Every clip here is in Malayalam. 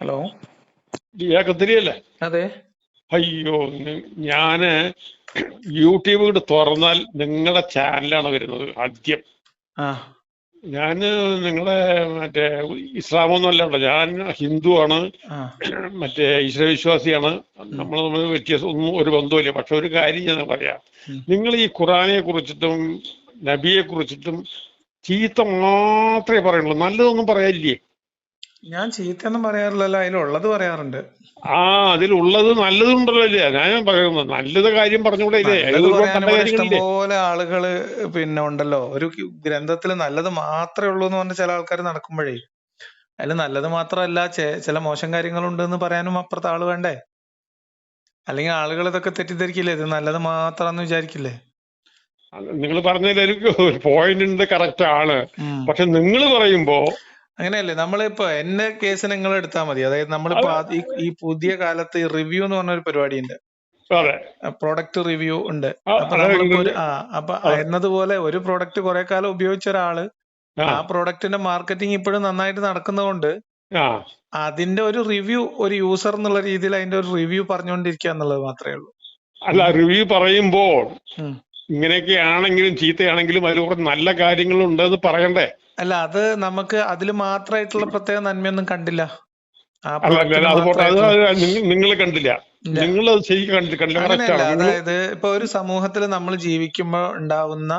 ഹലോ ഇയാൾക്ക് തിരിയല്ലേ അതെ. അയ്യോ ഞാൻ യൂട്യൂബ് കൂടെ തുറന്നാൽ നിങ്ങളുടെ ചാനലാണ് വരുന്നത് ആദ്യം. ഞാൻ ഞാൻ നിങ്ങളെ മറ്റേ ഇസ്ലാമൊന്നുമല്ല ഞാൻ ഹിന്ദുവാണ് ആണ് മറ്റേ ഈശ്വരവിശ്വാസിയാണ്. നമ്മൾ തമ്മിൽ വ്യത്യാസം ഒന്നും ഒരു ബന്ധമില്ല പക്ഷെ ഒരു കാര്യം ഞാൻ പറയാം. നിങ്ങൾ ഈ ഖുറാനെ കുറിച്ചിട്ടും നബിയെ കുറിച്ചിട്ടും ചീത്ത മാത്രമേ പറയുള്ളൂ. നല്ലതൊന്നും പറയാനില്ലേ? ഞാൻ ചീത്തയൊന്നും പറയാറില്ലല്ലോ അതിലുള്ളത് പറയാറുണ്ട്. ആ അതിലുള്ളത് നല്ലതുണ്ടല്ലോ അല്ലേ ഞാൻ പറയുന്നത് നല്ലത് കാര്യം പറഞ്ഞുകൂടെ പോലെ ഇഷ്ടംപോലെ ആളുകൾ പിന്നെ ഉണ്ടല്ലോ. ഒരു ഗ്രന്ഥത്തിൽ നല്ലത് മാത്രമേ ഉള്ളൂ എന്ന് പറഞ്ഞ ചില ആൾക്കാർ നടക്കുമ്പോഴേ. അതിൽ നല്ലത് മാത്രമല്ല ചില മോശം കാര്യങ്ങളുണ്ട് എന്ന് പറയാനും അപ്പുറത്ത് ആൾ വേണ്ടേ? അല്ലെങ്കിൽ ആളുകൾ ഇതൊക്കെ തെറ്റിദ്ധരിക്കില്ലേ? ഇത് നല്ലത് മാത്രമെന്ന് വിചാരിക്കില്ലേ? നിങ്ങൾ പറഞ്ഞതിൽ എനിക്ക് ഒരു പോയിന്റ് ഉണ്ട് കറക്റ്റ് ആണ്. പക്ഷെ നിങ്ങൾ പറയുമ്പോ അങ്ങനെയല്ലേ? നമ്മളിപ്പോ എന്റെ കേസ് നിങ്ങൾ എടുത്താൽ മതി. അതായത് നമ്മളിപ്പോ ഈ പുതിയ കാലത്ത് റിവ്യൂ എന്ന് പറഞ്ഞ ഒരു പരിപാടി ഉണ്ട് പ്രോഡക്റ്റ് റിവ്യൂ ഉണ്ട്. ആ, അപ്പൊ എന്നതുപോലെ ഒരു പ്രോഡക്റ്റ് കുറെ കാലം ഉപയോഗിച്ച ഒരാൾ ആ. പ്രോഡക്റ്റിന്റെ മാർക്കറ്റിംഗ് ഇപ്പോഴും നന്നായിട്ട് നടക്കുന്നതുകൊണ്ട് അതിന്റെ ഒരു റിവ്യൂ ഒരു യൂസർ എന്നുള്ള രീതിയിൽ അതിന്റെ ഒരു റിവ്യൂ പറഞ്ഞുകൊണ്ടിരിക്കുക എന്നുള്ളത് മാത്രമേ ഉള്ളൂ. അല്ല റിവ്യൂ പറയുമ്പോൾ. ഇങ്ങനെയൊക്കെ ആണെങ്കിലും ചീത്തയാണെങ്കിലും അതിൽ കുറച്ച് നല്ല കാര്യങ്ങളുണ്ടെന്ന് പറയണ്ടേ? അല്ല അത് നമുക്ക് അതിൽ മാത്രമായിട്ടുള്ള പ്രത്യേക നന്മയൊന്നും കണ്ടില്ല. നിങ്ങൾ കണ്ടില്ല. നിങ്ങൾ അതായത് ഇപ്പൊ ഒരു സമൂഹത്തിൽ നമ്മൾ ജീവിക്കുമ്പോൾ ഉണ്ടാവുന്ന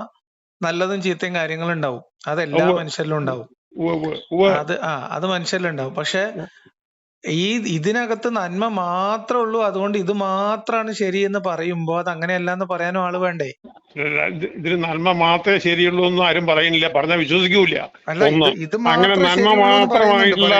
നല്ലതും ചീത്തയും കാര്യങ്ങൾ ഉണ്ടാവും. അത് എല്ലാ മനുഷ്യരിലും ഉണ്ടാവും. അത് ആ അത് മനുഷ്യരിലുണ്ടാവും പക്ഷെ ഈ ഇതിനകത്ത് നന്മ മാത്രമേ ഉള്ളൂ. അതുകൊണ്ട് ഇത് മാത്രമാണ് ശരി എന്ന് പറയുമ്പോ അത് അങ്ങനെയല്ല എന്ന് പറയാനും ആൾ വേണ്ടേ? ഇത് ഇതിന് നന്മ മാത്രമേ ശരിയുള്ളൂ എന്ന് ആരും പറയുന്നില്ല. പറഞ്ഞാൽ വിശ്വസിക്കൂല ഇത് അങ്ങനെ നന്മ മാത്രമായിട്ടുള്ള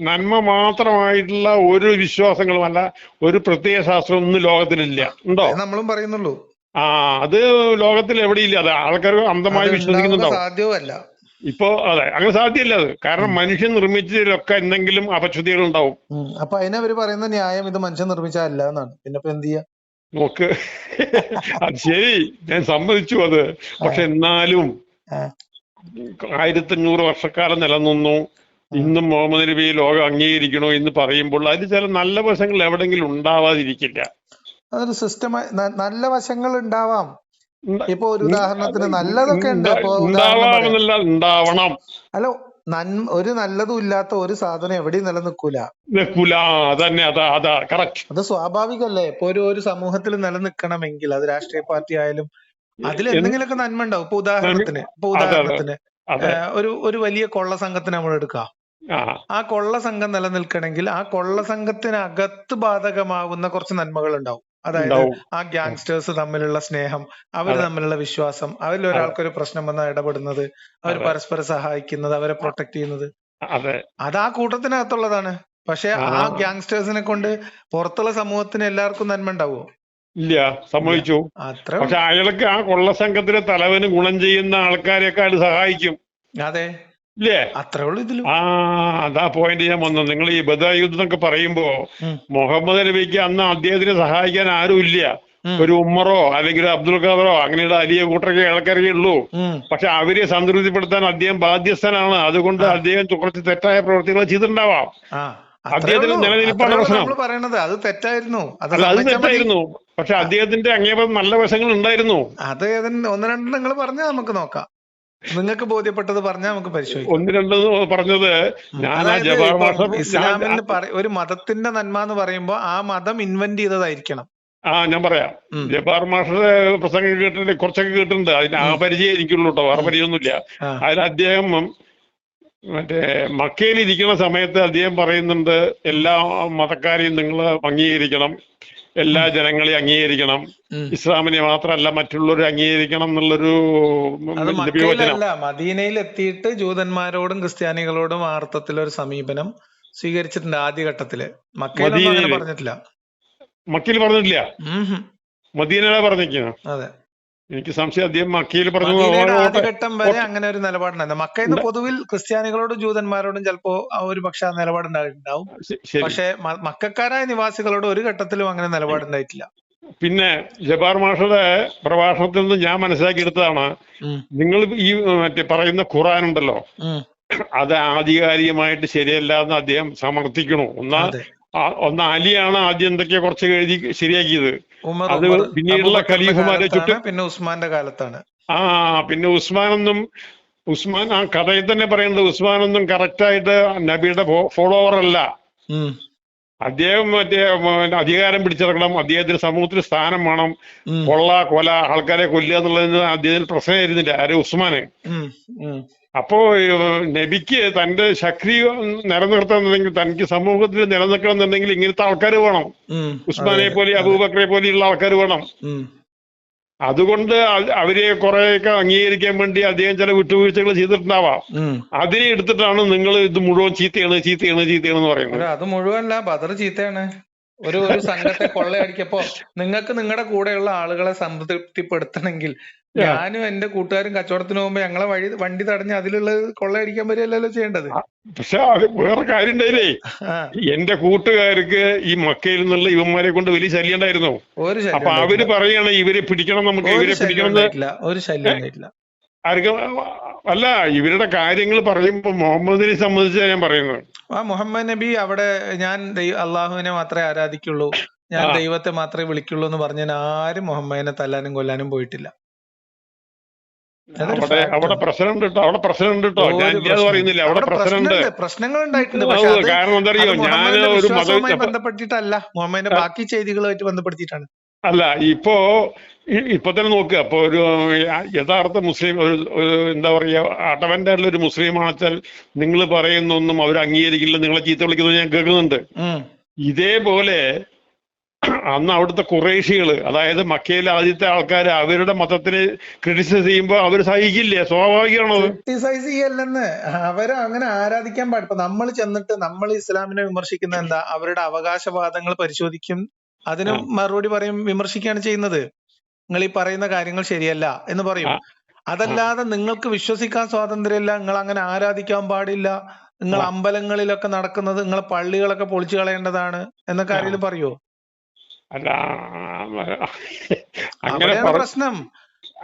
നന്മ മാത്രമായിട്ടുള്ള ഒരു വിശ്വാസങ്ങളും അല്ല ഒരു പ്രത്യയ ശാസ്ത്രം ഒന്നും ലോകത്തിലില്ല. ഉണ്ടോ? നമ്മളും പറയുന്നുള്ളൂ. ആ അത് ലോകത്തിൽ എവിടെയില്ല. അത് ആൾക്കാർ അന്ധമായി വിശ്വസിക്കുന്നുണ്ടാവും. സാധ്യവുമല്ല. ഇപ്പോ അതെ അങ്ങനെ സാധ്യമല്ല അത്. കാരണം മനുഷ്യൻ നിർമ്മിച്ചതിലൊക്കെ എന്തെങ്കിലും അപശ്രുതികൾ ഉണ്ടാവും. അപ്പൊ അതിനെ അവർ പറയുന്ന ന്യായം ഇത് മനുഷ്യൻ നിർമ്മിച്ചതല്ല എന്നാണ്. പിന്നെ ഇപ്പൊ എന്ത് ചെയ്യാ? നോക്ക്. അത് ശരി. ഞാൻ സമ്മതിച്ചു അത്. പക്ഷെ എന്നാലും. ആയിരത്തഞ്ഞൂറ് വർഷക്കാലം നിലനിന്നു. ഇന്നും മുഹമ്മദ് നബി ലോകം അംഗീകരിക്കണോ എന്ന് പറയുമ്പോൾ അതിൽ ചില നല്ല വശങ്ങൾ എവിടെങ്കിലും ഉണ്ടാവാതിരിക്കില്ല. അതൊരു സിസ്റ്റമായി നല്ല വശങ്ങൾ ഉണ്ടാവാം. ഉണ്ട- ഇപ്പൊ ഒരു ഉദാഹരണത്തിന് നല്ലതൊക്കെ ഉണ്ട്. ഉണ്ടാവണം. അല്ല നന്മ ഒരു നല്ലതും ഇല്ലാത്ത ഒരു സാധനം എവിടെയും നിലനിൽക്കൂല. നിൽക്കൂല. അതന്നെ അതാ അതാ കറക്റ്റ് അത് സ്വാഭാവികല്ലേ ഇപ്പൊ ഒരു ഒരു സമൂഹത്തിൽ നിലനിൽക്കണമെങ്കിൽ അത് രാഷ്ട്രീയ പാർട്ടി ആയാലും അതിൽ എന്ത്- എന്തെങ്കിലുമൊക്കെ നന്മ ഉണ്ടാവും. ഇപ്പൊ ഉദാഹരണത്തിന് ഇപ്പൊ. ഉദാഹരണത്തിന് ഒരു ഒരു വലിയ കൊള്ള സംഘത്തിന് നമ്മൾ എടുക്കാം. ആ. കൊള്ള സംഘം നിലനിൽക്കണമെങ്കിൽ ആ കൊള്ള സംഘത്തിനകത്ത് ബാധകമാകുന്ന കുറച്ച് നന്മകൾ ഉണ്ടാവും. അതായത് ആ ഗ്യാങ്സ്റ്റേഴ്സ് തമ്മിലുള്ള സ്നേഹം അവർ തമ്മിലുള്ള വിശ്വാസം അവരിൽ ഒരാൾക്ക് ഒരു പ്രശ്നം വന്നാൽ ഇടപെടുന്നത് അവർ പരസ്പരം സഹായിക്കുന്നത് അവരെ പ്രൊട്ടക്ട് ചെയ്യുന്നത്. അതെ. ആ കൂട്ടത്തിനകത്തുള്ളതാണ്. പക്ഷെ ആ. ഗ്യാങ്സ്റ്റേഴ്സിനെ കൊണ്ട് പുറത്തുള്ള സമൂഹത്തിന് എല്ലാവർക്കും നന്മ ഉണ്ടാവുമോ? ഇല്ല. അത്ര പക്ഷെ അയാൾക്ക് ആ കൊള്ള സംഘത്തിലെ തലവന് ഗുണം ചെയ്യുന്ന ആൾക്കാരെയൊക്കെ അയാൾ സഹായിക്കും. അതെ. ഇല്ലേ അത്രേ ഉള്ളൂ ഇതിലും. ആ അതാ പോയിന്റ് ഞാൻ വന്നു നിങ്ങൾ ഈ ബദയുദ്ധം എന്നൊക്കെ പറയുമ്പോ മുഹമ്മദ് നബിക്ക് അന്ന് അദ്ദേഹത്തിനെ സഹായിക്കാൻ ആരും ഇല്ല. ഒരു ഉമ്മറോ അല്ലെങ്കിൽ ഒരു അബ്ദുൽ ഖാദറോ അങ്ങനെയുള്ള അലിയ കൂട്ടരൊക്കെ ആൾക്കാരേ ഉള്ളൂ. പക്ഷെ അവരെ സംതൃപ്തിപ്പെടുത്താൻ അദ്ദേഹം ബാധ്യസ്ഥനാണ്. അതുകൊണ്ട്. അദ്ദേഹം കുറച്ച് തെറ്റായ പ്രവർത്തികൾ ചെയ്തിട്ടുണ്ടാവാം. അദ്ദേഹത്തിന് നിലനിൽപ്പാണ് പ്രശ്നം. പറയണത്. അത് തെറ്റായിരുന്നു. അത് അല്ല അത് തെറ്റായിരുന്നു. പക്ഷെ അദ്ദേഹത്തിന്റെ അങ്ങേപം നല്ല വശങ്ങൾ ഉണ്ടായിരുന്നു അത് ഒന്ന് രണ്ട് നിങ്ങൾ പറഞ്ഞാൽ നമുക്ക് നോക്കാം. നിങ്ങൾക്ക് ബോധ്യപ്പെട്ടത് പറഞ്ഞാൽ നമുക്ക് പരിശോധിക്കാം. ഒന്ന് പറഞ്ഞത് ഞാൻ ഇസ്ലാമിന് ഒരു മതത്തിന്റെ നന്മ എന്ന് പറയുമ്പോ ആ മതം ഇൻവെന്റ് ചെയ്തതായിരിക്കണം. ആ ഞാൻ പറയാം. ജബാർ ജബ്ബാർ മാഷയുടെ പ്രസംഗം കേട്ടിട്ടുണ്ട് കുറച്ചൊക്കെ കേട്ടിട്ടുണ്ട്. അതിന് ആ പരിചയം എനിക്കുള്ളൂ കേട്ടോ വേറെ പരിചയമൊന്നുമില്ല. ആ. അതിൽ അദ്ദേഹം മറ്റേ മക്കയിൽ ഇരിക്കുന്ന സമയത്ത് അദ്ദേഹം പറയുന്നുണ്ട് എല്ലാ മതക്കാരെയും നിങ്ങൾ അംഗീകരിക്കണം. എല്ലാ ജനങ്ങളെയും അംഗീകരിക്കണം. ഇസ്ലാമിനെ മാത്രമല്ല മറ്റുള്ളവരെ അംഗീകരിക്കണം എന്നുള്ളൊരു മദീനയിൽ എത്തിയിട്ട് ജൂതന്മാരോടും ക്രിസ്ത്യാനികളോടും ആർത്തത്തിലൊരു സമീപനം സ്വീകരിച്ചിട്ടുണ്ട് ആദ്യഘട്ടത്തിൽ. മക്കയിൽ. പറഞ്ഞിട്ടില്ല. മക്കയിൽ പറഞ്ഞിട്ടില്ല? പറഞ്ഞിരിക്കുന്നു മദീനയിലാ പറഞ്ഞിരിക്കുന്നത് അതെ. എനിക്ക് സംശയം അദ്ദേഹം മക്കയിൽ പറഞ്ഞു. ആദ്യഘട്ടം വരെ അങ്ങനെ ഒരു നിലപാടുണ്ടായിരുന്നു. മക്കയിൽ നിന്ന് പൊതുവിൽ ക്രിസ്ത്യാനികളോടും ജൂതന്മാരോടും ചിലപ്പോ ഒരു പക്ഷെ ആ നിലപാടുണ്ടായിട്ടുണ്ടാവും. പക്ഷെ മക്കാരായ നിവാസികളോട് ഒരു ഘട്ടത്തിലും അങ്ങനെ നിലപാടുണ്ടായിട്ടില്ല. പിന്നെ ജബാർ മാഷയുടെ പ്രഭാഷണത്തിൽ നിന്ന് ഞാൻ മനസ്സിലാക്കിയെടുത്തതാണ് നിങ്ങൾ ഈ മറ്റേ പറയുന്ന ഖുറാൻ ഉണ്ടല്ലോ. അത് ആധികാരികമായിട്ട് ശരിയല്ല എന്ന് അദ്ദേഹം സമർത്ഥിക്കണു. ഒന്നാ ഒന്ന് അലിയാണ് ആദ്യം എന്തൊക്കെയോ കുറച്ച് എഴുതി ശരിയാക്കിയത്. ഉമർ അത് പിന്നീടുള്ള ഖലീഫുമാരെ ചുറ്റും പിന്നെ ഉസ്മാന്റെ കാലത്താണ്. ആ പിന്നെ ഉസ്മാനൊന്നും ഉസ്മാൻ ആ കഥയിൽ തന്നെ പറയുന്നത് ഉസ്മാനൊന്നും കറക്റ്റായിട്ട് നബിയുടെ ഫോളോവർ അല്ല. അദ്ദേഹം മറ്റേ അധികാരം പിടിച്ചെടുക്കണം അദ്ദേഹത്തിന് സമൂഹത്തിൽ സ്ഥാനം വേണം. കൊള്ള കൊല ആൾക്കാരെ കൊല്ലുക എന്നുള്ളതിന് അദ്ദേഹത്തിന് പ്രശ്നമായിരുന്നില്ല. ആര്? ഉസ്മാന്. അപ്പോ നബിക്ക് തന്റെ ശക്തി നിലനിർത്തണമെന്നുണ്ടെങ്കിൽ തനിക്ക് സമൂഹത്തിൽ നിലനിൽക്കണമെന്നുണ്ടെങ്കിൽ ഇങ്ങനത്തെ ആൾക്കാർ വേണം. ഉസ്മാനെ പോലെ അബൂബക്കറെ പോലെയുള്ള ആൾക്കാർ വേണം. അതുകൊണ്ട് അവ- അവരെ കുറെയൊക്കെ അംഗീകരിക്കാൻ വേണ്ടി അദ്ദേഹം ചില വിട്ടുവീഴ്ചകൾ ചെയ്തിട്ടുണ്ടാവാം. അതിനെ എടുത്തിട്ടാണ് നിങ്ങൾ ഇത് മുഴുവൻ ചീത്തയാണ് ചീത്തയാണ് എന്ന് പറയുന്നത്. അത് മുഴുവൻ ബദർ ചീത്തയാണ്. ഒരു ഒരു സംഘത്തെ കൊള്ളയടിക്കപ്പോ നിങ്ങൾക്ക് നിങ്ങളുടെ കൂടെയുള്ള ആളുകളെ സംതൃപ്തിപ്പെടുത്തണമെങ്കിൽ ഞാനും എന്റെ കൂട്ടുകാരും കച്ചവടത്തിന് പോകുമ്പോ ഞങ്ങളെ വഴി വണ്ടി തടഞ്ഞ് അതിലുള്ള കൊള്ളയടിക്കാൻ വരികയല്ലല്ലോ ചെയ്യേണ്ടത്? പക്ഷെ അത് വേറെ കാര്യം ഉണ്ടായില്ലേ? എന്റെ കൂട്ടുകാർക്ക് ഈ മക്കയിൽ നിന്നുള്ള ഇവന്മാരെ കൊണ്ട് വലിയ ശല്യം ഉണ്ടായിരുന്നു. അപ്പൊ അവർ. പറയാണ് ഇവരെ പിടിക്കണം നമുക്ക് ഇവരെ പിടിക്കണം ഒരു ശല്യം ഉണ്ടായിട്ടില്ല. ആർക്കും അല്ല ഇവരുടെ കാര്യങ്ങൾ പറയുമ്പോ മുഹമ്മദിനെ സംബന്ധിച്ചാണ് ഞാൻ പറയുന്നത്. ആ മുഹമ്മദ് നബി അവിടെ ഞാൻ അള്ളാഹുവിനെ മാത്രമേ ആരാധിക്കുള്ളൂ. ഞാൻ ദൈവത്തെ മാത്രമേ വിളിക്കുള്ളൂ എന്ന് പറഞ്ഞാൽ ആരും മുഹമ്മദിനെ തല്ലാനും കൊല്ലാനും പോയിട്ടില്ല. അവിടെ അവിടെ. പ്രശ്നം കേട്ടോ അവിടെ പ്രശ്നം കേട്ടോ. ഞാൻ പ്രശ്നം- പറയുന്നില്ല അവിടെ പ്രശ്നം പ്രശ്നമുണ്ട്. പ്രശ്നങ്ങൾ ഉണ്ടായിട്ടുണ്ട് കാരണം എന്താ അറിയോ? ഞാൻ ഒരു ബന്ധപ്പെട്ടിട്ടല്ല. മുഹമ്മദിന്റെ ബാക്കി ചെയ്തികളുമായിട്ട് ബന്ധപ്പെടുത്തിയിട്ടാണ്. അല്ല ഇപ്പോ ഇപ്പൊ തന്നെ നോക്കുക അപ്പൊ ഒരു യഥാർത്ഥ മുസ്ലിം ഒരു എന്താ പറയാ അടവന്റെ ഒരു മുസ്ലിം ആണെച്ചാൽ നിങ്ങൾ പറയുന്നൊന്നും അവർ അംഗീകരിക്കില്ല നിങ്ങളെ ചീത്ത വിളിക്കുന്നത് ഞാൻ കേൾക്കുന്നുണ്ട്. ഇതേപോലെ അന്ന് അവിടുത്തെ കുറേശികൾ അതായത് മക്കയിലെ ആദ്യത്തെ ആൾക്കാർ അവരുടെ മതത്തിനെ ക്രിറ്റിസൈസ് ചെയ്യുമ്പോൾ അവർ സഹിക്കില്ലേ? സ്വാഭാവികമാണത്. ക്രിട്ടിസൈസ് ചെയ്യല്ലെന്ന് അവരെ അങ്ങനെ ആരാധിക്കാൻ പാടില്ല. നമ്മൾ ചെന്നിട്ട് നമ്മൾ ഇസ്ലാമിനെ വിമർശിക്കുന്ന എന്താ? അവരുടെ അവകാശവാദങ്ങൾ പരിശോധിക്കും അതിന് മറുപടി പറയും വിമർശിക്കുകയാണ് ചെയ്യുന്നത്. നിങ്ങൾ ഈ പറയുന്ന കാര്യങ്ങൾ ശരിയല്ല എന്ന് പറയും. അതല്ലാതെ നിങ്ങൾക്ക് വിശ്വസിക്കാൻ സ്വാതന്ത്ര്യമില്ല നിങ്ങൾ അങ്ങനെ ആരാധിക്കാൻ പാടില്ല നിങ്ങൾ. അമ്പലങ്ങളിലൊക്കെ നടക്കുന്നത് നിങ്ങൾ പള്ളികളൊക്കെ പൊളിച്ചു കളയേണ്ടതാണ് എന്നൊക്കെ. ആരെങ്കിലും പറയോ? അല്ല അങ്ങനെ പ്രശ്നം.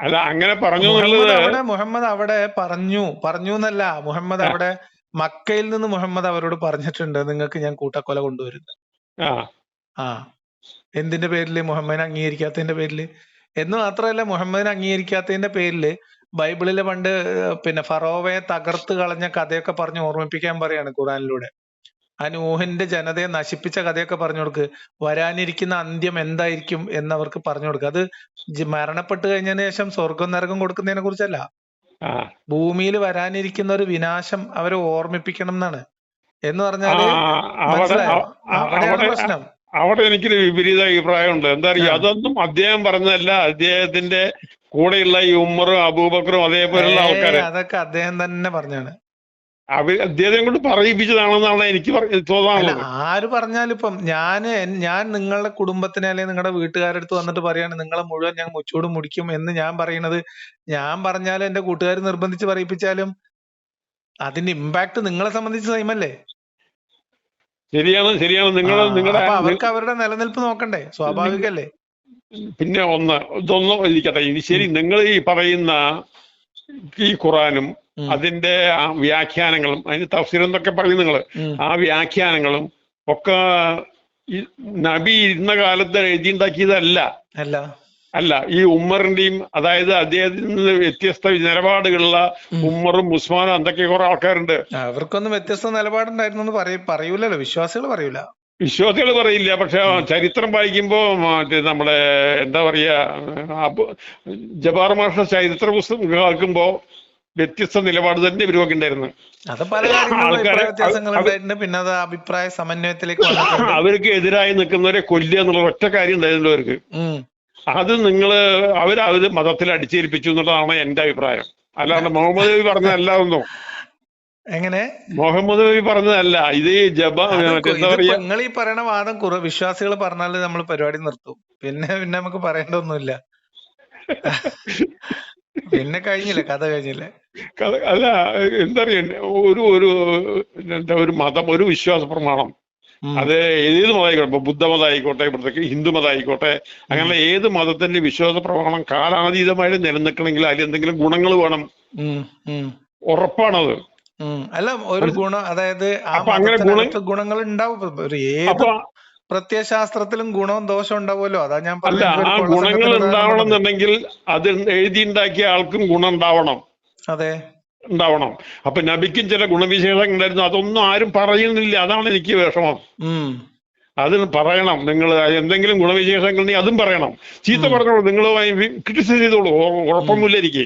അല്ല അങ്ങനെ പറഞ്ഞു മുഹമ്മദ് അവിടെ മുഹമ്മദ് അവിടെ പറഞ്ഞു പറഞ്ഞു എന്നല്ല. മുഹമ്മദ് അവിടെ മക്കയിൽ നിന്ന് മുഹമ്മദ് അവരോട് പറഞ്ഞിട്ടുണ്ട് നിങ്ങൾക്ക് ഞാൻ കൂട്ടക്കൊല കൊണ്ടുവരുന്നത് ആ. ആ. എന്തിന്റെ പേരിൽ? മുഹമ്മദിനെ അംഗീകരിക്കാത്തതിന്റെ പേരിൽ? എന്ന് മാത്രമല്ല മുഹമ്മദിനെ അംഗീകരിക്കാത്തതിന്റെ പേരിൽ ബൈബിളിലെ പണ്ട് പിന്നെ ഫറോവയെ തകർത്ത് കളഞ്ഞ കഥയൊക്കെ പറഞ്ഞ് ഓർമ്മിപ്പിക്കാൻ പറയാണ് ഖുറാനിലൂടെ ആ നൂഹിന്റെ ജനതയെ നശിപ്പിച്ച കഥയൊക്കെ പറഞ്ഞു കൊടുക്ക്. വരാനിരിക്കുന്ന അന്ത്യം എന്തായിരിക്കും എന്നവർക്ക് പറഞ്ഞു കൊടുക്കുക അത് മരണപ്പെട്ട് കഴിഞ്ഞതിന് ശേഷം സ്വർഗം നരകം കൊടുക്കുന്നതിനെ കുറിച്ചല്ല. ഭൂമിയിൽ വരാനിരിക്കുന്ന ഒരു വിനാശം അവരെ ഓർമ്മിപ്പിക്കണം എന്നാണ്. എന്ന് പറഞ്ഞാൽ മനസ്സിലായോ? അവിടെയാണ് പ്രശ്നം. അവിടെ എനിക്കൊരു വിപരീത അഭിപ്രായമുണ്ട്. എന്താ അറിയോ അതൊന്നും അദ്ദേഹം പറഞ്ഞതല്ല. അദ്ദേഹത്തിന്റെ കൂടെയുള്ള ഈ ഉമ്മറും അബൂബക്കറും അതേപോലെയുള്ള ആൾക്കാരെ. അതൊക്കെ അദ്ദേഹം തന്നെ പറഞ്ഞാണ്. അവർ അദ്ദേഹത്തെ കൊണ്ട് പറയിപ്പിച്ചതാണെന്നാണ് എനിക്ക് തോന്നാറുള്ളത്. തോന്നാനുള്ളത് ആര് പറഞ്ഞാലും ഇപ്പം ഞാൻ ഞാൻ നിങ്ങളുടെ കുടുംബത്തിനെ അല്ലെങ്കിൽ നിങ്ങളുടെ വീട്ടുകാരുടെ അടുത്ത് വന്നിട്ട് പറയാണ് നിങ്ങളെ മുഴുവൻ ഞാൻ മുച്ചൂട് മുടിക്കും എന്ന് ഞാൻ പറയുന്നത് ഞാൻ പറഞ്ഞാലും എന്റെ കൂട്ടുകാർ നിർബന്ധിച്ച് പറയിപ്പിച്ചാലും അതിന്റെ ഇമ്പാക്ട് നിങ്ങളെ സംബന്ധിച്ച് സെയിമല്ലേ ശരിയാണ് ശരിയാണ്. നിങ്ങൾ നിങ്ങളുടെ അവർക്ക് അവരുടെ നിലനിൽപ്പ് നോക്കണ്ടേ? സ്വാഭാവികല്ലേ? പിന്നെ ഒന്ന് ഇതൊന്നും ഇരിക്കട്ടെ. ഇനി ശരി നിങ്ങൾ ഈ പറയുന്ന ഈ ഖുറാനും അതിന്റെ ആ വ്യാഖ്യാനങ്ങളും അതിന് തഫ്സീർ എന്നൊക്കെ പറയും നിങ്ങൾ ആ വ്യാഖ്യാനങ്ങളും ഒക്കെ നബി ഇരുന്ന കാലത്ത് എഴുതിയുണ്ടാക്കിയതല്ല അല്ല. അല്ല ഈ ഉമ്മറിന്റെയും അതായത് അദ്ദേഹത്തിൽ നിന്ന് വ്യത്യസ്ത നിലപാടുകളുള്ള ഉമ്മറും ഉസ്മാനും എന്തൊക്കെ കുറെ ആൾക്കാരുണ്ട്? അവർക്കൊന്നും വ്യത്യസ്ത നിലപാടുണ്ടായിരുന്നു എന്ന് പറയ പറയൂലല്ലോ വിശ്വാസികൾ പറയൂല. വിശ്വാസികൾ പറയില്ല പക്ഷെ ചരിത്രം വായിക്കുമ്പോ മറ്റേ നമ്മുടെ എന്താ പറയാ ജബാർ മാഷ ചരിത്ര പുസ്തകം കേൾക്കുമ്പോ വ്യത്യസ്ത നിലപാട് തന്നെ ഇവരൊക്കെ ഉണ്ടായിരുന്നു. പിന്നെ അത് അഭിപ്രായ സമന്വയത്തിലേക്ക് അവർക്ക് എതിരായി നിൽക്കുന്നവരെ കൊല്ലുക എന്നുള്ള ഒറ്റ കാര്യം ഉണ്ടായിരുന്നു അവർക്ക്. അത് നിങ്ങൾ അവർ അവർ മതത്തിൽ അടിച്ചേൽപ്പിച്ചു എന്നുള്ളതാണ് എന്റെ അഭിപ്രായം. അല്ലാണ്ട് മുഹമ്മദ് നബി പറഞ്ഞതല്ല ഒന്നും. എങ്ങനെ? മുഹമ്മദ് നബി പറഞ്ഞതല്ല. ഇത് ജബ മറ്റേ എന്താ പറയാ? നിങ്ങൾ ഈ പറയണ വാദം കുറ വിശ്വാസികൾ പറഞ്ഞാൽ നമ്മൾ പരിപാടി നിർത്തും. പിന്നെ പിന്നെ നമുക്ക് പറയേണ്ടതൊന്നുമില്ല. പിന്നെ കഴിഞ്ഞില്ലേ? കഥ കഴിഞ്ഞില്ലേ? അല്ല എന്താ പറയുക ഒരു ഒരു എന്താ ഒരു മതം ഒരു വിശ്വാസ പ്രമാണം. അത് ഏത് മതമായിക്കോട്ടെ ഇപ്പൊ ബുദ്ധമതം ആയിക്കോട്ടെ ഇവിടുത്തെ ഹിന്ദു മതം ആയിക്കോട്ടെ അങ്ങനെ ഏത് മതത്തിന്റെ വിശ്വാസ പ്രമാണം കാലാതീതമായിട്ട് നിലനിൽക്കണമെങ്കിൽ അതിൽ എന്തെങ്കിലും ഗുണങ്ങൾ വേണം. ഉറപ്പാണത്. അല്ല ഒരു ഗുണം അതായത് അങ്ങനെ ഗുണങ്ങൾ ഉണ്ടാവും ഏത് പ്രത്യയശാസ്ത്രത്തിലും ഗുണവും ദോഷവും ഉണ്ടാവുമല്ലോ? അതാ ഞാൻ അല്ല ആ ഗുണങ്ങൾ ഉണ്ടാവണം എന്നുണ്ടെങ്കിൽ അത് എഴുതി ഉണ്ടാക്കിയ ആൾക്കും ഗുണം ഉണ്ടാവണം. അതെ. ഉണ്ടാവണം. അപ്പൊ നബിക്കും ചില ഗുണവിശേഷങ്ങൾ ഉണ്ടായിരുന്നു അതൊന്നും ആരും പറയുന്നില്ല. അതാണ് എനിക്ക് വിഷമം. അത് പറയണം. നിങ്ങൾ എന്തെങ്കിലും ഗുണവിശേഷങ്ങൾ നീ അതും പറയണം. ചീത്ത. പറഞ്ഞോളൂ. നിങ്ങൾ ക്രിട്ടിസൈസ് ചെയ്തോളൂ. ഉറപ്പൊന്നുമില്ല എനിക്ക്.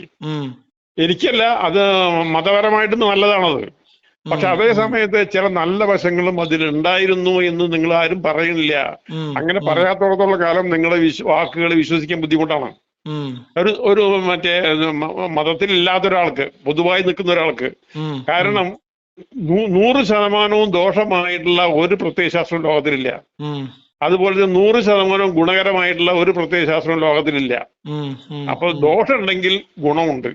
എനിക്കല്ല അത് മതപരമായിട്ട് നല്ലതാണത്. പക്ഷെ അതേ സമയത്ത് ചില നല്ല വശങ്ങളും അതിലുണ്ടായിരുന്നു എന്ന് നിങ്ങൾ ആരും പറയുന്നില്ല. അങ്ങനെ പറയാത്തോടത്തോളം കാലം നിങ്ങളെ വാക്കുകൾ വിശ്വസിക്കാൻ ബുദ്ധിമുട്ടാണ്. ഒരു ഒരു മറ്റേ മതത്തിൽ മതത്തിലില്ലാത്ത ഒരാൾക്ക് പൊതുവായി നിൽക്കുന്ന ഒരാൾക്ക് കാരണം നൂറ് ശതമാനവും ദോഷമായിട്ടുള്ള ഒരു പ്രത്യയശാസ്ത്രവും ലോകത്തിലില്ല. അതുപോലെ തന്നെ നൂറ് ശതമാനവും ഗുണകരമായിട്ടുള്ള ഒരു പ്രത്യയശാസ്ത്രവും ലോകത്തിലില്ല. അപ്പൊ ദോഷമുണ്ടെങ്കിൽ ഗുണമുണ്ട്.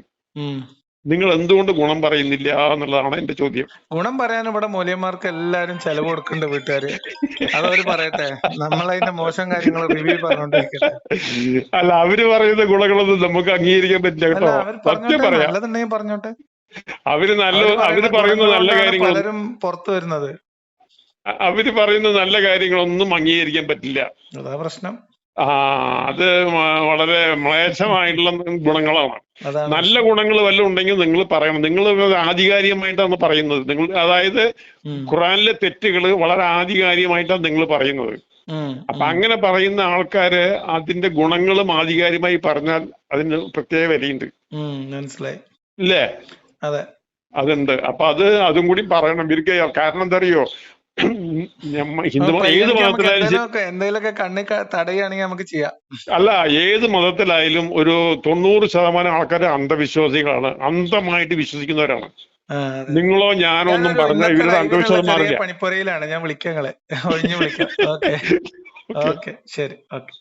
നിങ്ങൾ എന്തുകൊണ്ട് ഗുണം പറയുന്നില്ല എന്നുള്ളതാണ് എന്റെ ചോദ്യം. ഗുണം പറയാൻ ഇവിടെ മൂല്യന്മാർക്ക് എല്ലാരും ചെലവ് കൊടുക്കുന്നുണ്ട് വീട്ടുകാര്. അതവര് പറയട്ടെ നമ്മളതിന്റെ മോശം കാര്യങ്ങൾ റിവ്യൂ പറഞ്ഞോണ്ടിരിക്കട്ടെ. അല്ല അവർ പറയുന്ന ഗുണങ്ങളൊന്നും നമുക്ക് അംഗീകരിക്കാൻ പറ്റില്ല കേട്ടോ. സത്യം പറയാം. നല്ലതുണ്ടെങ്കിൽ പറഞ്ഞോട്ടെ. അവർ നല്ല അവർ പറയുന്ന നല്ല കാര്യങ്ങൾ പലരും പുറത്തു വരുന്നത്. അവർ പറയുന്ന നല്ല കാര്യങ്ങളൊന്നും അംഗീകരിക്കാൻ പറ്റില്ല. അതാ പ്രശ്നം. ആ അത് വളരെ മ്ലേച്ഛമായിട്ടുള്ള ഗുണങ്ങളാണ്. നല്ല ഗുണങ്ങൾ വല്ലതും ഉണ്ടെങ്കിൽ നിങ്ങൾ പറയണം. നിങ്ങൾ ആധികാരികമായിട്ടാണ് പറയുന്നത്. നിങ്ങൾ അതായത് ഖുറാനിലെ തെറ്റുകൾ വളരെ ആധികാരികമായിട്ടാണ് നിങ്ങൾ പറയുന്നത്. അപ്പൊ അങ്ങനെ പറയുന്ന ആൾക്കാര് അതിന്റെ ഗുണങ്ങളും ആധികാരികമായി പറഞ്ഞാൽ അതിന് പ്രത്യേക വിലയുണ്ട്. മനസ്സിലായി. ഇല്ലേ? അതെ. അതുണ്ട്. അപ്പൊ അത് അതും കൂടി പറയണം. ഇവർക്ക് കാരണം എന്താ അറിയോ? ഏത് മതത്തിലായാലും എന്തെങ്കിലുമൊക്കെ കണ്ണി തടയുകയാണെങ്കിൽ നമുക്ക് ചെയ്യാം. അല്ല ഏത് മതത്തിലായാലും ഒരു തൊണ്ണൂറ് ശതമാനം ആൾക്കാർ അന്ധവിശ്വാസികളാണ്. അന്ധമായിട്ട് വിശ്വസിക്കുന്നവരാണ്. നിങ്ങളോ ഞാനോ ഒന്നും പറഞ്ഞ ഇവരുടെ അന്ധവിശ്വാസം മാറില്ല പണിപ്പുരയിലാണ്. ഞാൻ വിളിക്കാം നിങ്ങളെ. ഒഴിഞ്ഞു വിളിക്കാം. ഓക്കെ. ശരി. ഓക്കെ.